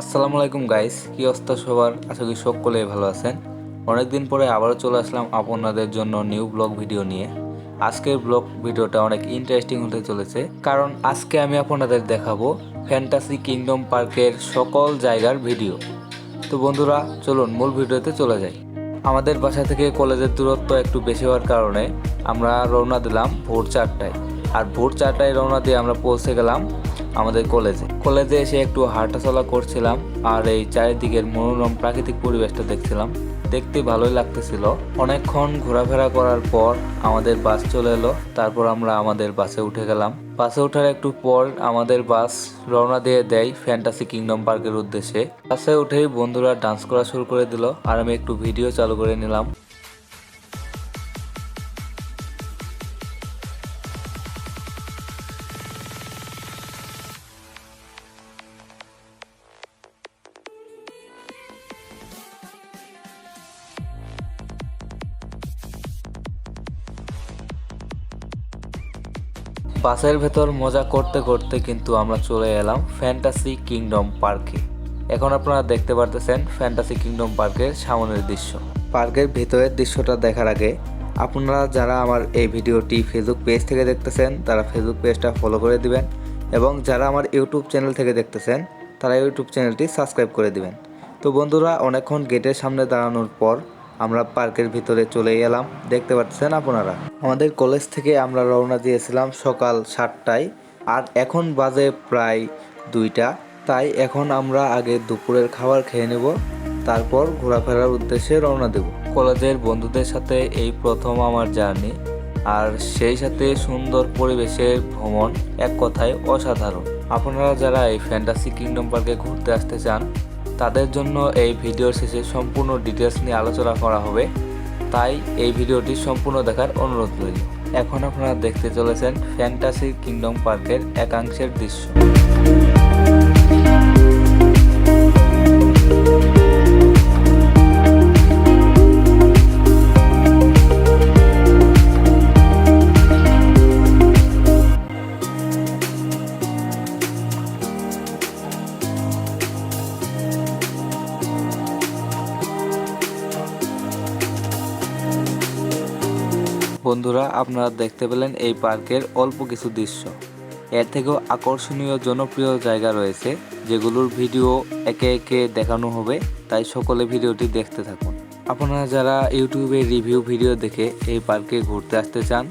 আসসালামু আলাইকুম গাইস কি অবস্থা সবার? আশা করি সকলেই ভালো আছেন। অনেকদিন পরে আবারও চলে আসলাম আপনাদের জন্য নিউ ব্লগ ভিডিও নিয়ে। আজকের ব্লগ ভিডিওটা অনেক ইন্টারেস্টিং হতে চলেছে। কারণ আজকে আমি আপনাদের দেখাবো ফ্যান্টাসি কিংডম পার্কের সকল জায়গার ভিডিও তো বন্ধুরা, চলুন মূল ভিডিওতে চলে যাই। আমাদের বাসা থেকে কলেজের দূরত্ব একটু বেশি হওয়ার কারণে আমরা রওনা দিলাম ভোর চারটায়। আর ভোর চারটায় রওনা দিয়ে আমরা পৌঁছে গেলাম আমাদের কলেজে। কলেজে এসে একটু হাঁটাচলা করছিলাম আর এই চারিদিকের মনোরম প্রাকৃতিক পরিবেশটা দেখছিলাম। দেখতে ভালোই লাগতেছিল। অনেকক্ষণ ঘোরাফেরা করার পর আমাদের বাস চলে এলো। তারপর আমরা আমাদের বাসে উঠে গেলাম। বাসে ওঠার একটু পর আমাদের বাস রওনা দিয়ে দেয় ফ্যান্টাসি কিংডম পার্কের উদ্দেশ্যে। বাসে উঠেই বন্ধুরা ডান্স করা শুরু করে দিল। আর আমি একটু ভিডিও চালু করে নিলাম। বাসের ভেতর মজা করতে করতে কিন্তু আমরা চলে এলাম ফ্যান্টাসি কিংডম পার্কে। এখন আপনারা দেখতে পারতেছেন ফ্যান্টাসি কিংডম পার্কের সামনের দৃশ্য। পার্কের ভেতরের দৃশ্যটা দেখার আগে, আপনারা যারা আমার এই ভিডিওটি ফেসবুক পেজ থেকে দেখতেছেন, তারা ফেসবুক পেজটা ফলো করে দিবেন এবং যারা আমার ইউটিউব চ্যানেল থেকে দেখতেছেন, তারা ইউটিউব চ্যানেলটি সাবস্ক্রাইব করে দিবেন। তো বন্ধুরা, অনেকক্ষণ গেটের সামনে দাঁড়ানোর পর আমরা পার্কের ভিতরে চলে এলাম। দেখতে পাচ্ছেন আপনারা? আমাদের কলেজ থেকে আমরা রওনা দিয়েছিলাম সকাল সাতটায়, আর এখন বাজে প্রায় দুইটা। তাই এখন আমরা আগে দুপুরের খাবার খেয়ে নেব, তারপর ঘোরাফেরার উদ্দেশ্যে রওনা দেব। কলেজের বন্ধুদের সাথে এই প্রথম আমার জার্নি, আর সেই সাথে সুন্দর পরিবেশের ভ্রমণ এক কথায় অসাধারণ। আপনারা যারা এই ফ্যান্টাসি কিংডম পার্কে ঘুরতে আসতে চান তাদের জন্য এই ভিডিওর শেষে সম্পূর্ণ ডিটেলস নিয়ে আলোচনা করা হবে। তাই এই ভিডিওটি সম্পূর্ণ দেখার অনুরোধ রইল। এখন আপনারা দেখতে চলেছেন ফ্যান্টাসি কিংডম পার্কের একাংশের দৃশ্য। বন্ধুরা, আপনারা দেখতে পেলেন এই পার্কের অল্প কিছু দৃশ্য। এর থেকেও আকর্ষণীয় জনপ্রিয় জায়গা রয়েছে, যেগুলোর ভিডিও একে একে দেখানো হবে, তাই সকলে ভিডিওটি দেখতে থাকুন। আপনারা যারা ইউটিউবে রিভিউ ভিডিও দেখে এই পার্কে ঘুরতে আসতে চান,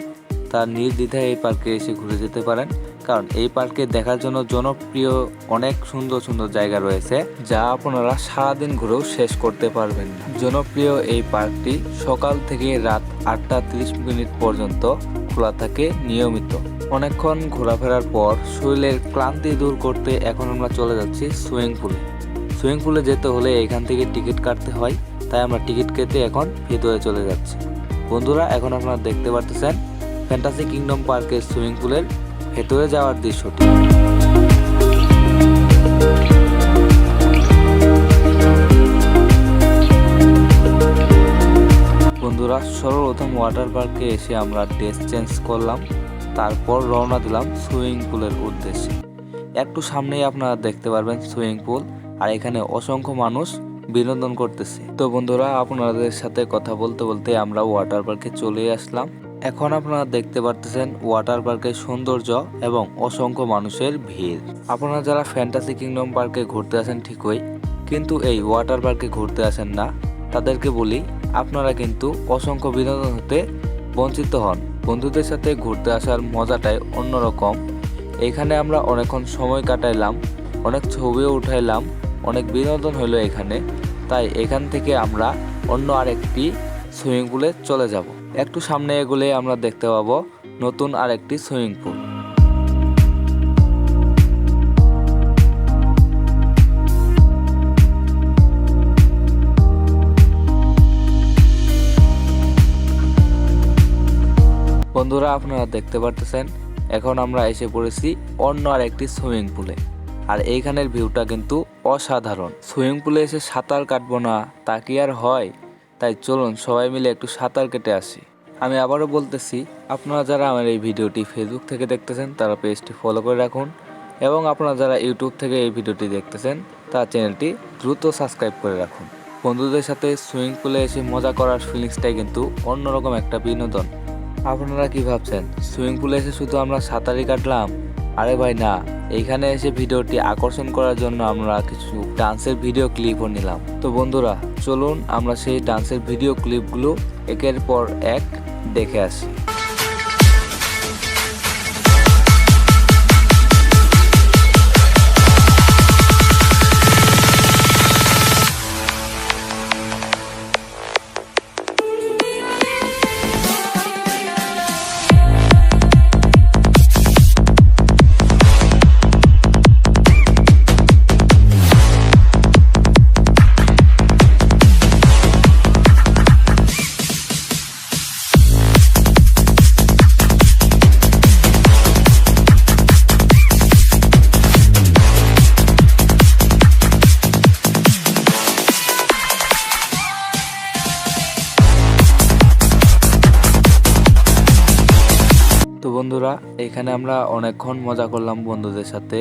তার নির্দ্বিধায় এই পার্কে এসে ঘুরে যেতে পারেন। কারণ এই পার্কে দেখার জন্য জনপ্রিয় অনেক সুন্দর সুন্দর জায়গা রয়েছে, যা আপনারা সারাদিন ঘুরেও শেষ করতে পারবেন না। জনপ্রিয় এই পার্কটি সকাল থেকে রাত আটটা তিরিশ মিনিট পর্যন্ত খোলা থাকে নিয়মিত। অনেকক্ষণ ঘোরাফেরার পর শরীরের ক্লান্তি দূর করতে এখন আমরা চলে যাচ্ছি সুইমিং পুলে। সুইমিং পুলে যেতে হলে এখান থেকে টিকিট কাটতে হয়, তাই আমরা টিকিট কেটে এখন ভেতরে চলে যাচ্ছি। বন্ধুরা, এখন আপনারা দেখতে পারতেছেন ফ্যান্টাসি কিংডম পার্কের সুইমিং পুলের ভেতরে যাওয়ার দৃশ্যটি। বন্ধুরা, সর্বপ্রথম ওয়াটার পার্কে এসে আমরা ড্রেস চেঞ্জ করলাম, তারপর রওনা দিলাম সুইমিং পুলের উদ্দেশ্যে। একটু সামনেই আপনারা দেখতে পারবেন সুইমিং পুল আর এখানে অসংখ্য মানুষ বিনোদন করতেছে। তো বন্ধুরা, আপনাদের সাথে কথা বলতে বলতে আমরা ওয়াটার পার্কে চলে আসলাম। এখন আপনারা দেখতে পারতেছেন ওয়াটার পার্কের সৌন্দর্য এবং অসংখ্য মানুষের ভিড়। আপনারা যারা ফ্যান্টাসি কিংডম পার্কে ঘুরতে আসেন ঠিকই, কিন্তু এই ওয়াটার পার্কে ঘুরতে আসেন না। তাদেরকে বলি, আপনারা কিন্তু অসংখ্য বিনোদন হতে বঞ্চিত হন। বন্ধুদের সাথে ঘুরতে আসার মজাটাই অন্যরকম। এখানে আমরা অনেকক্ষণ সময় কাটাইলাম, অনেক ছবিও উঠাইলাম, অনেক বিনোদন হলো এখানে। তাই এখান থেকে আমরা অন্য আরেকটি সুইমিং পুলে চলে যাব। একটু সামনে এগুলে আমরা দেখতে পাবো। নতুন আরেকটি সুইমিং পুল। বন্ধুরা, আপনারা দেখতে পারতেছেন, এখন আমরা এসে পড়েছি অন্য আরেকটি সুইমিং পুলে। আর এইখানের ভিউটা কিন্তু অসাধারণ। সুইমিং পুলে এসে সাঁতার কাটবো না, তা কি আর হয়? তাই চলুন সবাই মিলে একটু সাঁতার কেটে আসি। আমি আবারও বলতেছি, আপনারা যারা আমার এই ভিডিওটি ফেসবুক থেকে দেখতেছেন, তারা পেজটি ফলো করে রাখুন এবং আপনারা যারা ইউটিউব থেকে এই ভিডিওটি দেখতেছেন, তার চ্যানেলটি দ্রুত সাবস্ক্রাইব করে রাখুন। বন্ধুদের সাথে সুইমিং পুলে এসে মজা করার ফিলিংসটাই কিন্তু অন্যরকম একটা বিনোদন। আপনারা কি ভাবছেন সুইমিং পুলে এসে শুধু আমরা সাঁতারই কাটলাম? আরে ভাই না এইখানে এসে ভিডিওটি আকর্ষণ করার জন্য আমরা কিছু ডান্সের ভিডিও ক্লিপও নিলাম। তো বন্ধুরা, চলুন আমরা সেই ডান্সের ভিডিও ক্লিপগুলো একের পর এক দেখে আসি। বন্ধুরা, এখানে আমরা অনেকক্ষণ মজা করলাম বন্ধুদের সাথে।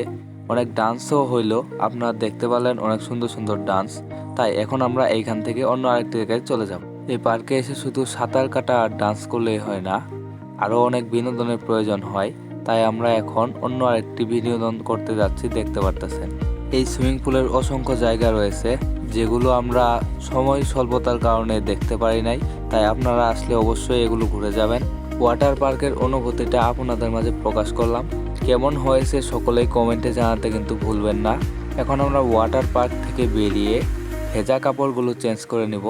অনেক ডান্সও হইল, আপনারা দেখতে পারলেন অনেক সুন্দর সুন্দর ডান্স। তাই এখন আমরা এইখান থেকে অন্য আরেকটি জায়গায় চলে যাব। এই পার্কে এসে শুধু সাঁতার কাটা আর ডান্স করলেই হয় না আরও অনেক বিনোদনের প্রয়োজন হয়। তাই আমরা এখন অন্য আরেকটি বিনোদন করতে যাচ্ছি, দেখতে পারতেছেন। এই সুইমিং পুলের অসংখ্য জায়গা রয়েছে, যেগুলো আমরা সময় স্বল্পতার কারণে দেখতে পারি নাই। তাই আপনারা আসলে অবশ্যই এগুলো ঘুরে যাবেন। ওয়াটার পার্কের অনুভূতিটা আপনাদের মাঝে প্রকাশ করলাম। কেমন হয়েছে সকলেই কমেন্টে জানাতে কিন্তু ভুলবেন না। এখন আমরা ওয়াটার পার্ক থেকে বেরিয়ে ভেজা কাপড়গুলো চেঞ্জ করে নিব।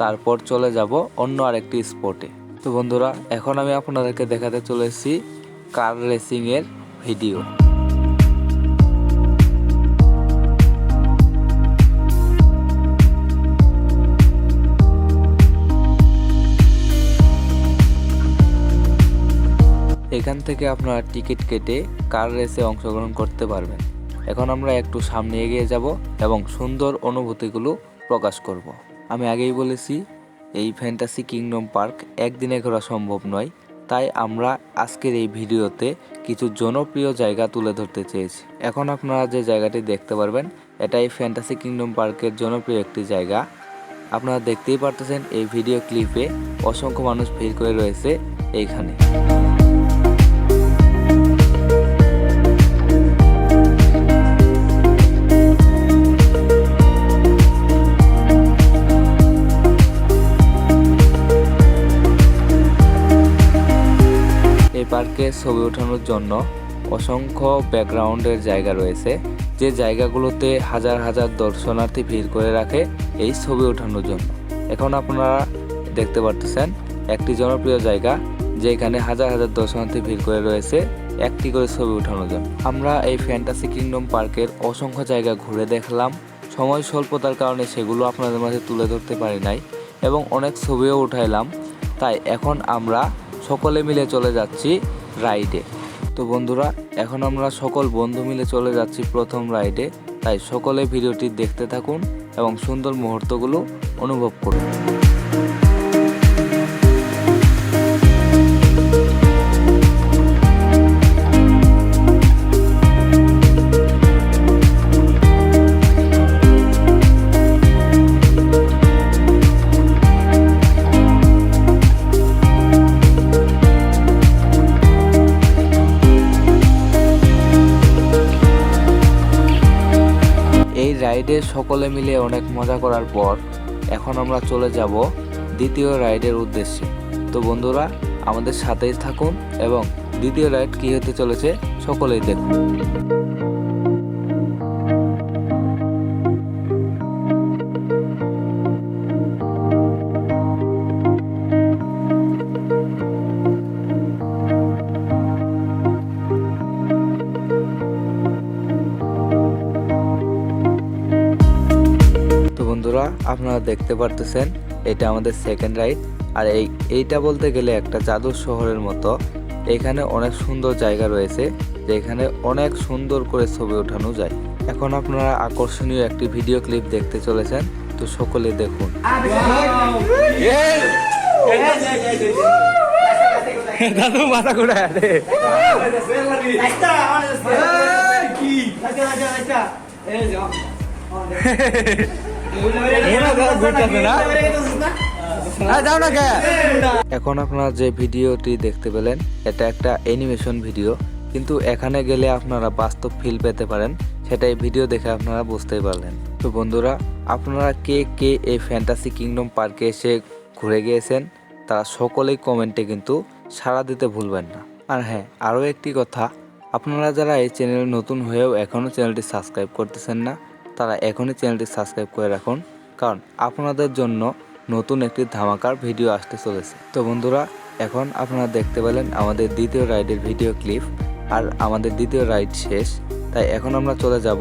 তারপর চলে যাব অন্য আরেকটি স্পটে। তো বন্ধুরা, এখন আমি আপনাদেরকে দেখাতে চলেছি কার রেসিংয়ের ভিডিও। এখান থেকে আপনারা টিকিট কেটে কার রেসে অংশগ্রহণ করতে পারবেন। এখন আমরা একটু সামনে এগিয়ে যাব এবং সুন্দর অনুভূতিগুলো প্রকাশ করব। আমি আগেই বলেছি, এই ফ্যান্টাসি কিংডম পার্ক একদিনে ঘোরা সম্ভব নয়, তাই আমরা আজকের এই ভিডিওতে কিছু জনপ্রিয় জায়গা তুলে ধরতে চেয়েছি। এখন আপনারা যে জায়গাটি দেখতে পারবেন এটা এই ফ্যান্টাসি কিংডম পার্কের জনপ্রিয় একটি জায়গা। আপনারা দেখতেই পারতেছেন, এই ভিডিও ক্লিপে অসংখ্য মানুষ ভিড় করে রয়েছে এইখানে। পার্কে ছবি ওঠানোর জন্য অসংখ্য ব্যাকগ্রাউন্ডের জায়গা রয়েছে। যে জায়গাগুলোতে হাজার হাজার দর্শনার্থী ভিড় করে রাখে এই ছবি ওঠানোর জন্য। এখন আপনারা দেখতে পারতেছেন, একটি জনপ্রিয় জায়গা যেখানে হাজার হাজার দর্শনার্থী ভিড় করে রয়েছে একটি করে ছবি ওঠানোর জন্য। আমরা এই ফ্যান্টাসি কিংডম পার্কের অসংখ্য জায়গা ঘুরে দেখলাম। সময় স্বল্পতার কারণে সেগুলো আপনাদের মাঝে তুলে ধরতে পারি নাই এবং অনেক ছবিও উঠাইলাম। তাই এখন আমরা সকলে মিলে চলে যাচ্ছি রাইডে। তো বন্ধুরা, এখন আমরা সকল বন্ধু মিলে চলে যাচ্ছি প্রথম রাইডে। তাই সকলে ভিডিওটি দেখতে থাকুন এবং সুন্দর মুহূর্তগুলো অনুভব করুন। রাইডে সকলে মিলে অনেক মজা করার পর এখন আমরা চলে যাব দ্বিতীয় রাইডের উদ্দেশ্যে। তো বন্ধুরা, আমাদের সাথেই থাকুন এবং দ্বিতীয় রাইড কী হতে চলেছে, সকলেই দেখুন। দেখতে পারতেছেন এটা আমাদের সেকেন্ড রাইড আর এই এইটা বলতে গেলে একটা জাদুর শহরের মতো। এখানে অনেক সুন্দর জায়গা রয়েছে যেখানে অনেক সুন্দর করে ছবি ওঠানো যায়। এখন আপনারা আকর্ষণীয় একটি ভিডিও ক্লিপ দেখতে চলেছেন তো সকলে দেখুন। দাদু মাথা ঘুরে এখন আপনারা যে ভিডিওটি দেখতে পেলেন এটা একটা অ্যানিমেশন ভিডিও। কিন্তু এখানে গেলে আপনারা বাস্তব ফিল পেতে পারেন সেটাই ভিডিও দেখে আপনারা বুঝতেই পারলেন। তো বন্ধুরা আপনারা কে কে এই ফ্যান্টাসি কিংডম পার্কে এসে ঘুরে গিয়েছেন তারা সকলেই কমেন্টে কিন্তু সাড়া দিতে ভুলবেন না। আর হ্যাঁ আরও একটি কথা আপনারা যারা এই চ্যানেলে নতুন হয়েও এখনও চ্যানেলটি সাবস্ক্রাইব করতেছেন না তারা এখনই চ্যানেলটি সাবস্ক্রাইব করে রাখুন, কারণ আপনাদের জন্য নতুন একটি ধামাকার ভিডিও আসতে চলেছে। তো বন্ধুরা, এখন আপনারা দেখতে পেলেন আমাদের দ্বিতীয় রাইডের ভিডিও ক্লিপ, আর আমাদের দ্বিতীয় রাইড শেষ, তাই এখন আমরা চলে যাব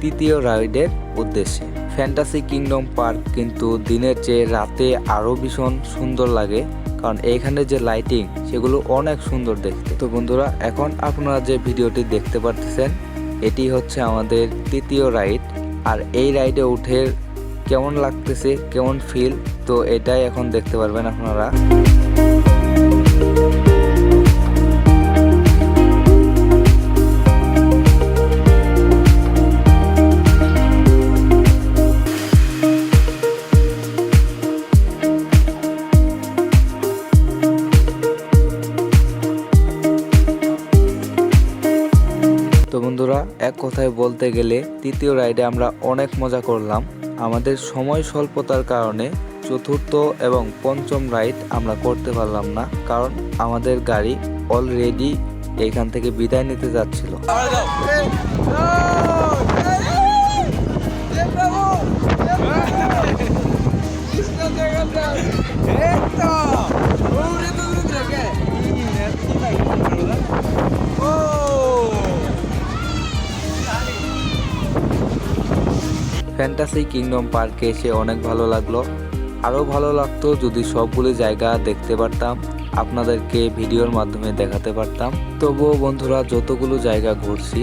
তৃতীয় রাইডের উদ্দেশ্যে। ফ্যান্টাসি কিংডম পার্ক কিন্তু দিনের চেয়ে রাতে আরও ভীষণ সুন্দর লাগে, কারণ এইখানে যে লাইটিং, সেগুলো অনেক সুন্দর দেখতে। তো বন্ধুরা, এখন আপনারা যে ভিডিওটি দেখতে পারতেছেন, এটি হচ্ছে আমাদের তৃতীয় রাইড। আর এই রাইডে উঠে কেমন লাগতেছে কেমন ফিল তো এটাই এখন দেখতে পারবেন আপনারা। তো বন্ধুরা, এক কথায় বলতে গেলে তৃতীয় রাইডে আমরা অনেক মজা করলাম। আমাদের সময় স্বল্পতার কারণে চতুর্থ এবং পঞ্চম রাইড আমরা করতে পারলাম না, কারণ আমাদের গাড়ি অলরেডি এখান থেকে বিদায় নিতে যাচ্ছিল। ফ্যান্টাসি কিংডম পার্কে এসে অনেক ভালো লাগল। আরও ভালো লাগতো যদি সবগুলি জায়গা দেখতে পারতাম, আপনাদেরকে ভিডিওর মাধ্যমে দেখাতে পারতাম। তবুও বন্ধুরা, যতগুলো জায়গা ঘুরছি,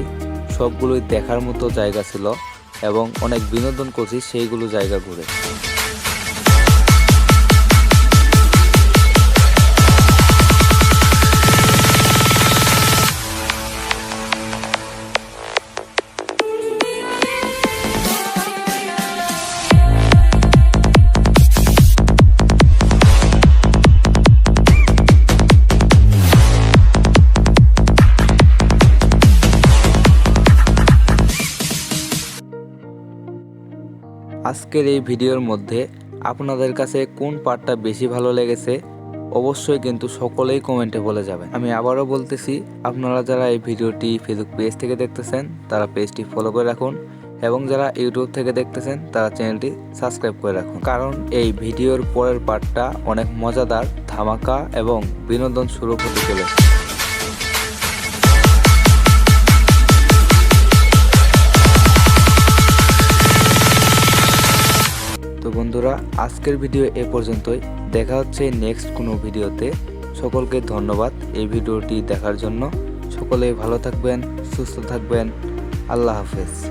সবগুলোই দেখার মতো জায়গা ছিল এবং অনেক বিনোদন করছি সেইগুলো জায়গা ঘুরে। আজকের এই ভিডিওর মধ্যে আপনাদের কাছে কোন পার্টটা বেশি ভালো লেগেছে অবশ্যই কিন্তু সকলেই কমেন্টে বলে যাবেন। আমি আবারও বলতেছি, আপনারা যারা এই ভিডিওটি ফেসবুক পেজ থেকে দেখতেছেন, তারা পেজটি ফলো করে রাখুন এবং যারা ইউটিউব থেকে দেখতেছেন, তারা চ্যানেলটি সাবস্ক্রাইব করে রাখুন। কারণ এই ভিডিওর পরের পার্টটা অনেক মজাদার, ধামাকা এবং বিনোদন শুরু হতে চলেছে। বন্ধুরা, আজকের ভিডিও এ পর্যন্তই। দেখা হচ্ছে নেক্সট কোনো ভিডিওতে। সকলকে ধন্যবাদ এই ভিডিওটি দেখার জন্য। সকলে ভালো থাকবেন, সুস্থ থাকবেন। আল্লাহ হাফেজ।